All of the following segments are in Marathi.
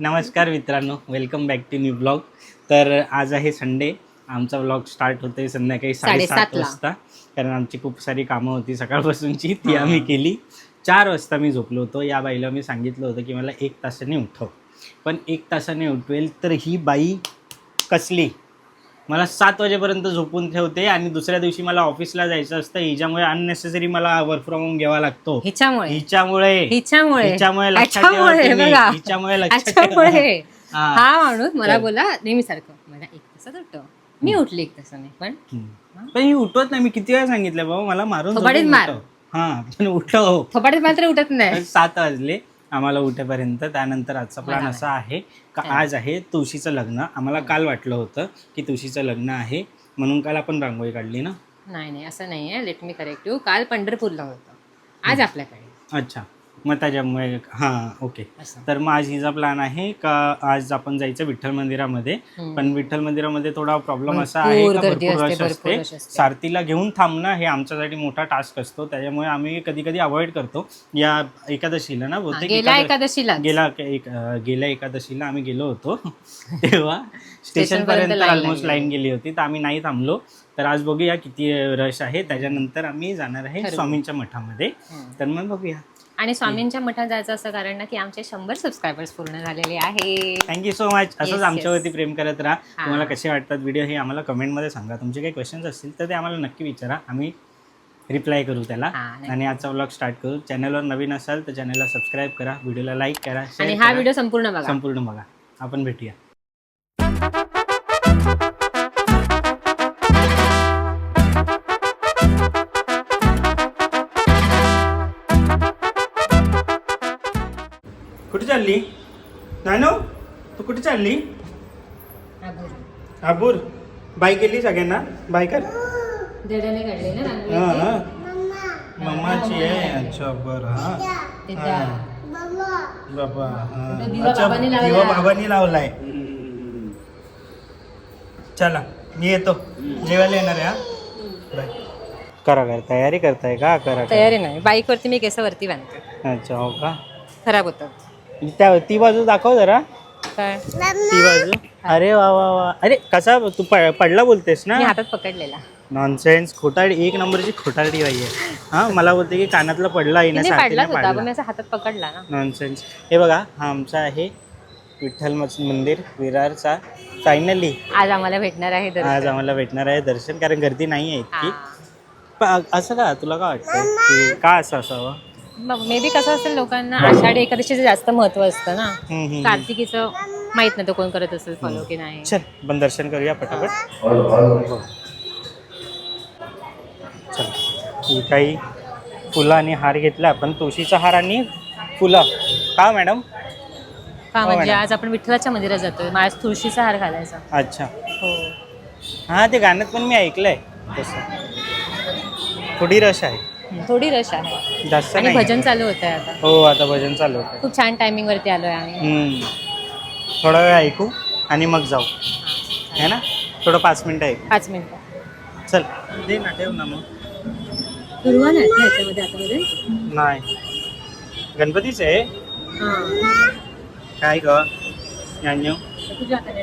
नमस्कार मित्रांनो welcome back to new blog तर आज आहे संडे आमचा ब्लॉग स्टार्ट होतोय संध्याकाळी साडेसात. वाजता. कारण आमची खूप सारी कामं होती सकाळपासूनची ती आम्ही केली. चार वाजता मी झोपलो होतो. या बाईला मी सांगितलं होतं की मला एक तासाने उठव. पण एक तासाने उठवेल तर ही बाई कसली? मला सात वाजेपर्यंत झोपून ठेवते आणि दुसऱ्या दिवशी मला ऑफिसला जायचं असतं. हिच्यामुळे अननेसेसरी मला वर्क फ्रॉम होम घ्यावा लागतो. हिच्यामुळे? हिच्यामुळे. हिच्यामुळे? हिच्यामुळे लक्षात ठेवा ह्याच्यामुळे तुम्ही. बघा. हिच्यामुळे लक्षात ठेवा. ह्याच्यामुळे. हा. हा माणूस मला तर- बोला. नेहमी सारखं मला एक तासात उठव मी उठले एक तासाने पण? हम्म. पण ही उठवत नाही. मी किती वेळा सांगितलं बाबा मला मारून थोबाडीत झोपून मार. उठव. हा पण उठव. थोपाडीत मात्र उठत नाही. सात वाजले. आम्हाला उठेपर्यंत त्यानंतर आजचा प्लॅन. असा आहे का हा. आज आहे तुळशीचं लग्न. आम्हाला काल वाटलं होतं की तुळशीचं लग्न आहे म्हणून काल आपण रांगोळी काढली ना? नाही नाही असं नाहीये. लेट मी करेक्ट यू काल पंढरपूरला होतं. आज आपल्याकडे. अच्छा. मग त्याच्यामुळे हां ओके. असं. तर मग आज हिचा प्लॅन आहे का आज आपण जायचं विठ्ठल मंदिरामध्ये? हम्म. पण विठ्ठल मंदिरामध्ये थोडा प्रॉब्लेम असा भरपूर आहे का गर्दी भरपूर असते, रश भरपूर असते रश असते. सारथीला घेऊन थांबणं हे आमच्यासाठी मोठा टास्क असतो. त्याच्यामुळे आम्ही कधी कधी अवॉइड करतो. या एकादशीला ना हा, बहुतेक गेल्या एकादश- एकादशीला गेला एक अं, गेल्या एकादशीला आम्ही गेलो होतो. तेव्हा स्टेशन पर्यंत पर्यंत line ऑलमोस्ट लागली. लाईन गेली होती तर आम्ही नाही थांबलो. तर आज बघूया किती रश आहे. त्याच्यानंतर आम्ही जाणार आहे ठरवू. स्वामींच्या मठामध्ये. तर मग बघूया. आणि स्वामींच्या मठात जायचं असं कारण ना की आमचे शंभर सबस्क्रायबर्स पूर्ण झालेले आहे. थँक्यू सो मच असंच आमच्यावरती प्रेम करत राहा. तुम्हाला कसे वाटतात व्हिडिओ हे आम्हाला कमेंटमध्ये सांगा. तुमचे काही क्वेश्चन्स असतील तर ते आम्हाला नक्की विचारा. आम्ही रिप्लाय करू त्याला. आणि आजचा व्लॉग स्टार्ट करू. चॅनलवर नवीन असाल तर चॅनलला सबस्क्राईब करा. व्हिडिओला लाईक करा. आणि हा. व्हिडिओ संपूर्ण बघा. संपूर्ण बघा. आपण भेटूया. चालली? नानो तू कुठे चालली? आबूर बाय केली सगळ्यांना? बाय कर. हा मम्माची आहे. अच्छा बरं हा. हा. बाबा. हा. अच्छा. दिवा बाबांनी लावलाय. चला मी येतो. जेवायला येणार आहे हा? बाय. करा करा तयारी करताय का? करा करा. तयारी नाही. बाईक वरती मी केस वरती बांधते. अच्छा हो का? खराब होतात. त्या ती बाजू दाखव जरा. काय? ती बाजू. अरे वा वा वा. अरे कसा तू प- पडला बोलतेस ना? मी हातात पकडलेला. नॉनसेन्स खोटाडी एक नंबरची खोटारडी बाई आहे. हा मला बोलते की कानातला पडला तिने येण्यासाठी पाडलाच होता पण मी असं हातात पकडला ना. नॉनसेन्स हे बघा हा आमचा आहे विठ्ठल मच- मंदिर विरारचा फायनली आज आम्हाला भेटणार आहे दर्शन. आज आम्हाला भेटणार आहे दर्शन कारण गर्दी नाही आहे इतकी. हा. पण असं का तुला काय वाटतं की का असं असावं? मे बी कसं असेल लोकांना आषाढी एकादशीचं जास्त महत्त्व असतं ना. हम्म, हम्म, हम्म. कार्तिकीचं माहीत नाही तो कोण करत असेल फॉलो की नाही. चल पण दर्शन करूया पटापट. चल ही काही फुलं आणि हार घेतला आपण. तुळशीचा हार आणि फुलं. का मॅडम? का हो, म्हणजे मॅडम. आज आपण विठ्ठलाच्या मंदिरात जातोय. माझ्या तुळशीचा हार घालायचा. अच्छा. हो. हां ते गाण्यात पण मी ऐकलंय तसं. थोडी रश आहे. थोडी रश आहे. जास्त आणि नाही. भजन चालू होत आहे आता. हो आता भजन चालू होतं खूप छान टायमिंग वरती आलोय आम्ही. हम्म. थोडा वेळ ऐकू आणि मग जाऊ. है ना? थोडं पाच मिनटं ऐकू. पाच मिनिटं. चल. दे ना ठेव ना मग. दुर्वा नाही ना ह्याच्यामध्ये आतामध्ये नाही. गणपतीच आहे. काय ग? यांनी तुझ्या हाताने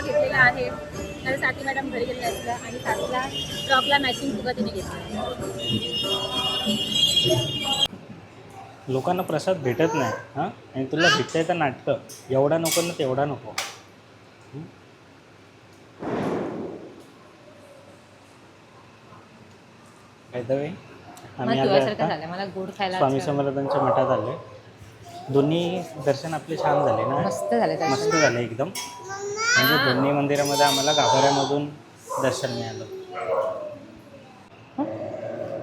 घेतलेला आहे. तर साथी मॅडम घरी असलं आणि साथीला फ्रॉकला मॅचिंग फुगा तिने घेतला. लोकांना प्रसाद भेटत नाही हां? आणि तुला भेटतंय तर नाटकं. एवढा नको ना तेवढा नको. the way, आम्ही मला आलो झालं मला गोड खायला स्वामी. समर्थांच्या मठात आलोय. दोन्ही दर्शन आपले छान झाले ना? मस्त झालं त्याचं. मस्त झाले एकदम. म्हणजे दोन्ही मंदिरामध्ये आम्हाला गाभाऱ्यामधून दर्शन मिळालं.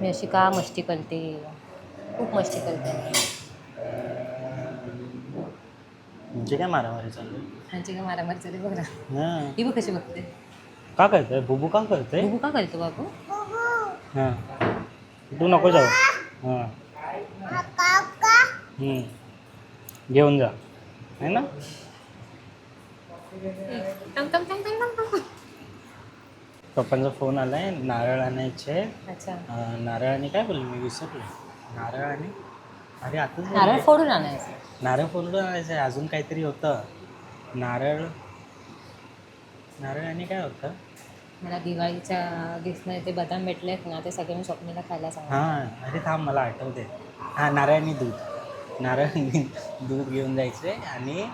मी अशी का मस्ती करते? खूप मस्ती करते. म्हणजे काय मारामारी चालू ह्यांची काय मारामारी चालू बघ ना. हां. ही बघ कशी बघते. का करतोय? बुबू का करतोय? बघू का करतो बाबू? हां. तू नको जाऊ. हां. हम्म. घेऊन जा. है ना? टंग टंग टंग टंग टंग टंग. पप्पांचा फोन आलाय नारळ आणायचे. नारळ आणि काय बोलले? मी विसरलो. नारळ आणि अरे बोलले. नारळ फोडून आणायचं. नारळ फोडून आणायचं. अजून काहीतरी होतं. नारळ नारळ आणि काय होतं? मला दिवाळीच्या गिफ्टमध्ये ते बदाम भेटले आहेत ना ते सगळे मी स्वप्नीला खायला सांग हां अरे थांब मला आठवते. हां नारळ आणि दूध. नारळ आणि दूध घेऊन जायचे आणि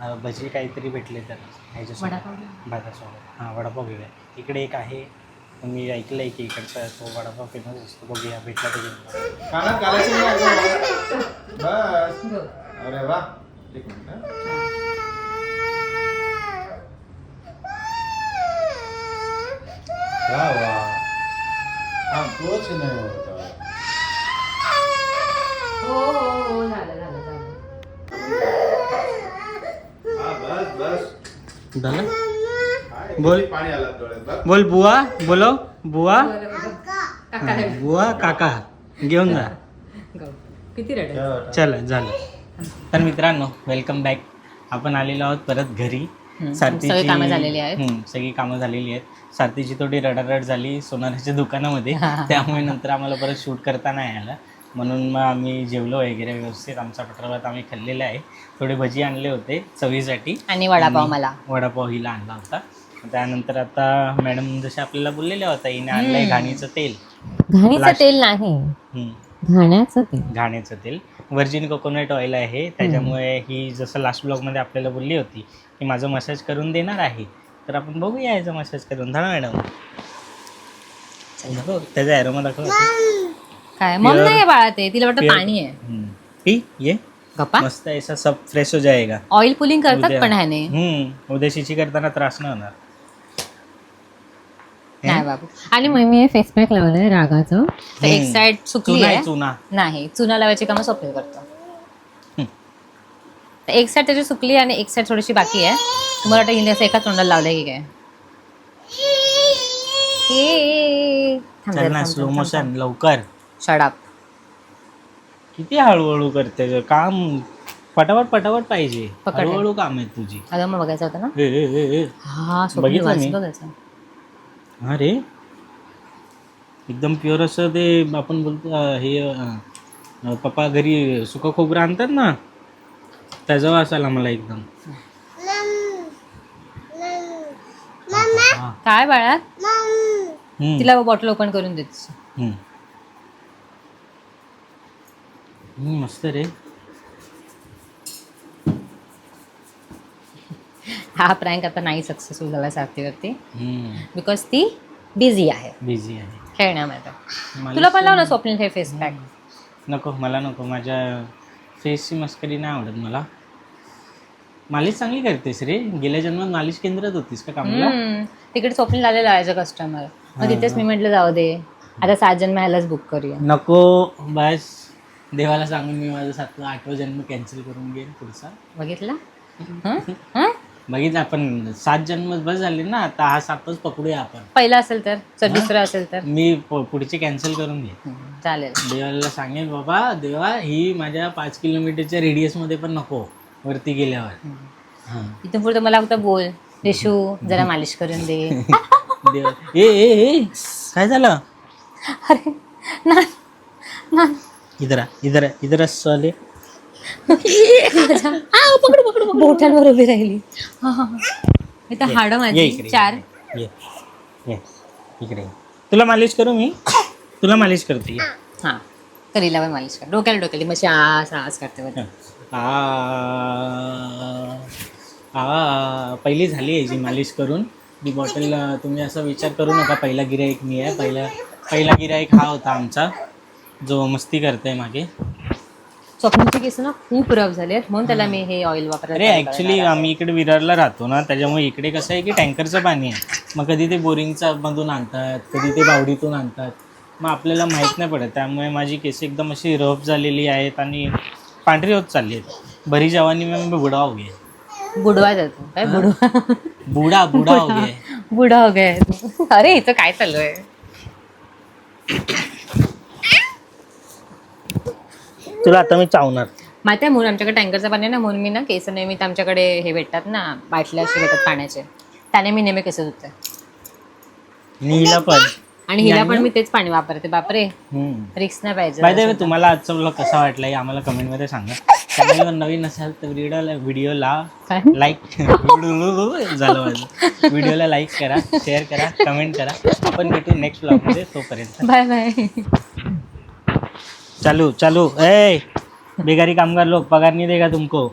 अं, भजी काहीतरी भेटले तर ह्याच्यासोबत. वडापाव भातासोबत. हां वडापाव घेऊया. इकडे एक आहे. मी ऐकलं आहे की इकडचा तो वडापाव फेमस असतो बघूया भेटला तर घेऊन नाही बस. अरे वा. एक मिनिट हं. वा वा हा तोच नाही होता हो हो हो झालं झालं झालं हा बस बस झालं काय बोल. किती पाणी आलं डोळ्यात बघ बोल बुवा बोलो बुवा काका हां, बुवा काका घेऊन जा गौ. किती चला झालं तर मित्रांनो वेलकम बॅक आपण आलेलो आहोत परत घरी. सगळी कामं झालेली आहेत. हम्म, सगळी कामं झालेली आहेत. सारथीची थोडी रडारड झाली सोनाराच्या दुकानामध्ये. त्यामुळे नंतर आम्हाला परत शूट करता नाही आलं म्हणून मग आम्ही जेवलो वगैरे व्यवस्थित. आमचा पटराभात आम्ही खाल्लेला आहे. थोडे भजी आणले होते चवीसाठी. आणि वडापाव मला. वडापाव हिला आणला होता. त्यानंतर आता मॅडम जसे आपल्याला बोललेल्या होत्या हिने आणलंय घाणीचं तेल. घाणीचं तेल नाही. घाण्याचं तेल. घाण्याचं तेल. व्हर्जिन कोकोनट ऑइल आहे. त्याच्यामुळे ही जसं लास्ट ब्लॉगमध्ये आपल्याला बोलली होती की माझं मसाज करून देणार आहे. तर आपण बघूया याचं मसाज करून. धरा मॅडम बघ, त्याचा ॲरोमा दाखव. काय? मग Pure- नाही बाळा ते. तिला वाटतं Pure- पाणी आहे. हम्म. पी? ये? गप्पा? मस्त ऐसा सब फ्रेश हो जाएगा ऑइल पुलिंग करतात उद्या- पण ह्याने. हम्म. उद्या शिची करताना त्रास नाही होणार. नाही बाबू. आणि मग मी फेस पॅक लावलंय रागाचं. तर एक. साइड सुकली चुना आहे आहे चुना. नाही. चुना लावायची कामं स्वप्नील करतो. एक साइड त्याची सुकली आणि एक साइड थोडीशी बाकी आहे. मला वाटतं हिने असं एका तोंडाला लावलंय की काय? ए, चल ना स्लो मोशन लवकर. Up. किती हळूहळू करते ग? काम पटापट पटापट पाहिजे. पकड. रे. हळूहळू काम आहे तुझी. अगं मग बघायचं होतं ना? ए, ए, ए, ए. हा स्वप्नील बघितलं मी. वाचलं त्याचं अरे. एकदम प्युअर असं ते आपण बोलतो अं, हे अं, पप्पा घरी सुका खोबरं आणतात ना? त्याचं असायला मला एकदम. हा. काय बाळा? हम्म, तिला बॉटल ओपन करून देत हम्म. हम्म, मस्त रे. हा प्रँक आता नाही सक्सेसफुल झाला सारथीवरती. बिकॉज ती बिझी आहे. बिझी आहे. खेळण्यामध्ये मला तुला पण लाव ना स्वप्नील हे फेस पॅक नको मला नको. माझ्या फेसची मस्करी नाही आवडत मला. मालिश चांगली करतेस रे. गेल्या जन्मात मालिश केंद्रात होतीस का कामाला? तिकडे स्वप्नील आलेला आहे कस्टमर मग तिथेच मी म्हटलं जाऊ दे. आता सात जन्म ह्यालाच बुक करूया. नको बस. देवाला सांगून मी माझा सातवा आठवा जन्म कॅन्सल करून घेईन पुढचा. बघितलं? हं? हं? बघितलं आपण. सात जन्म बस झाले ना आता हा सातच पकडूया आपण. पहिला असेल तर दुसरं असेल तर. मी प- पुढचे कॅन्सल करून घे चालेल. देवाला सांगेल बाबा देवा ही माझ्या पाच किलोमीटरच्या रेडियसमध्ये पण नको. वरती गेल्यावर. हां. इथून पुढे मला फक्त बोल. रिशू जरा मालिश करून दे. देवा. ए ए ए काय झालं? अरे ना ना. इधर आ, इधर आ, इधर आ, साले. बोटांवर उभी राहिली. हा, हा, हा. इथं हाडं ये माझी. इकडे चार. ये ये इकडे. ये. तुला मालिश करू मी? तुला मालिश करते. ये. हा. करीला पण मालिश कर. डोक्याला डोक्याला मग आस आस करते बघ. आ आ पहिली झाली याची मालिश करून. ती बॉटल तुम्ही असा विचार करू नका पहिला गिराईक मी आहे पहिला पहिला गिराईक हा होता आमचा जो मस्ती करतोय मागे. स्वप्नाचे केस ना खूप रफ झाले म्हणून त्याला मी हे ऑइल वापरायला अरे ॲक्च्युली आहे. आम्ही इकडे विरारला राहतो ना त्याच्यामुळे इकडे कसं आहे की टँकरचं पाणी आहे. मग कधी ते बोरिंगचा मधून आणतात कधी ते बावडीतून आणतात. मग आपल्याला माहीत नाही पडत त्यामुळे माझी केस एकदम अशी रफ झालेली आहेत आणि पांढरी होत चालली बरी जवानी में मैं बुडा हो गया. बुडवा जातो. काय बुडवा? बुडा बुडा हो गया. बुडा हो गया. अरे इथं काय चालू आहे तुला आता मी चावणार. माहिती आहे म्हणून आमच्याकडे टँकरचं पाणी आहे ना म्हणून मी ना केस नेहमी तर आमच्याकडे हे भेटतात ना बाटल्या असे भेटतात पाण्याचे. त्याने मी नेहमी केस धुते नीला पण. आणि हिला पण मी तेच पाणी वापरते. बापरे. रिक्स नाही पाहिजे. तुम्हाला आजचा ब्लॉग कसा वाटला हे आम्हाला कमेंटमध्ये सांगा. चॅनलवर नवीन असाल तर व्हिडिओला व्हिडिओला काय? लाईक झालं माझं. व्हिडिओला लाईक करा शेअर करा कमेंट करा. आपण भेटू नेक्स्ट ब्लॉगमध्ये तोपर्यंत. बाय बाय चालू चालू. ए बेकारी कामगार लोग पगार नहीं देगा तुमको.